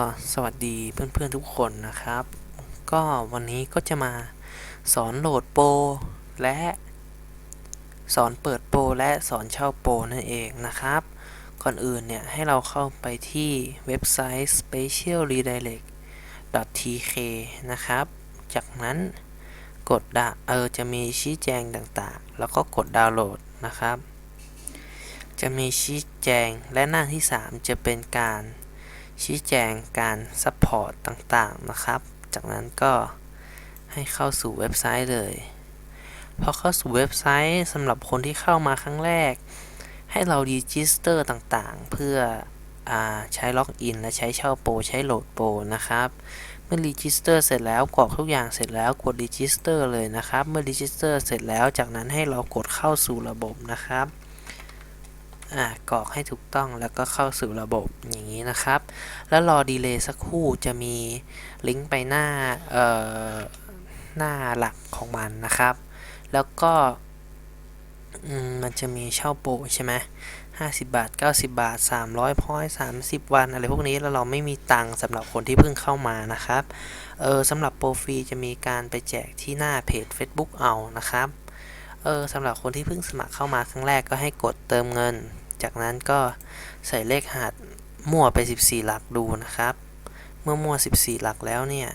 ็สวัสดีเพื่อนๆทุกคนนะครับ ก็วันนี้ก็จะมาสอนโหลดโปรและสอนเปิดโปรและสอนเช่าโปรนั่นเองนะครับ ก่อนอื่นเนี่ยให้เราเข้าไปที่เว็บไซต์ specialredirect.tk นะครับ จากนั้นกดดาเออจะมีชี้แจงต่างๆ แล้วก็กดดาวน์โหลดนะครับ จะมีชี้แจงและหน้าที่ 3 จะเป็นการ ชี้แจงการซัพพอร์ตต่างๆนะครับ จากนั้นก็ให้เข้าสู่เว็บไซต์เลยพอเข้าสู่เว็บไซต์สำหรับคนที่เข้ามาครั้งแรก ให้เราดีจิสเตอร์ต่างๆ เพื่ออใช้ล็อกอินและใช้เช่าโปรใช้โหลดโปรนะครับ เมื่อรีจิสเตอร์เสร็จแล้วกรอกทุกอย่างเสร็จแล้วกดรีจิสเตอร์เลยนะครับ เมื่อรีจิสเตอร์เสร็จแล้วจากนั้นให้เรากดเข้าสู่ระบบนะครับ อ่ากรอกให้ถูกต้องแล้วก็เข้าสู่ระบบอย่างนี้นะครับ แล้วรอดีเลย์สักครู่จะมีลิงก์ไปหน้าเอ่อหน้าหลักของมันนะครับ แล้วก็มมันจะมีเช่าโปรใช่ไหมห้าสิบบาทเก้าสิบาทสามร้อยพอยสามสิบวัน อะไรพวกนี้แล้วเราไม่มีตังค์สำหรับคนที่เพิ่งเข้ามานะครับ เออสำหรับโปรฟรีจะมีการไปแจกที่หน้าเพจ Facebook เอานะครับ เออสำหรับคนที่เพิ่งสมัครเข้ามาครั้งแรกก็ให้กดเติมเงิน จากนั้นก็ใส่เลขหัสมั่วไป 14 หลักดูนะครับ เมื่อมั่ว 14 หลักแล้วเนี่ย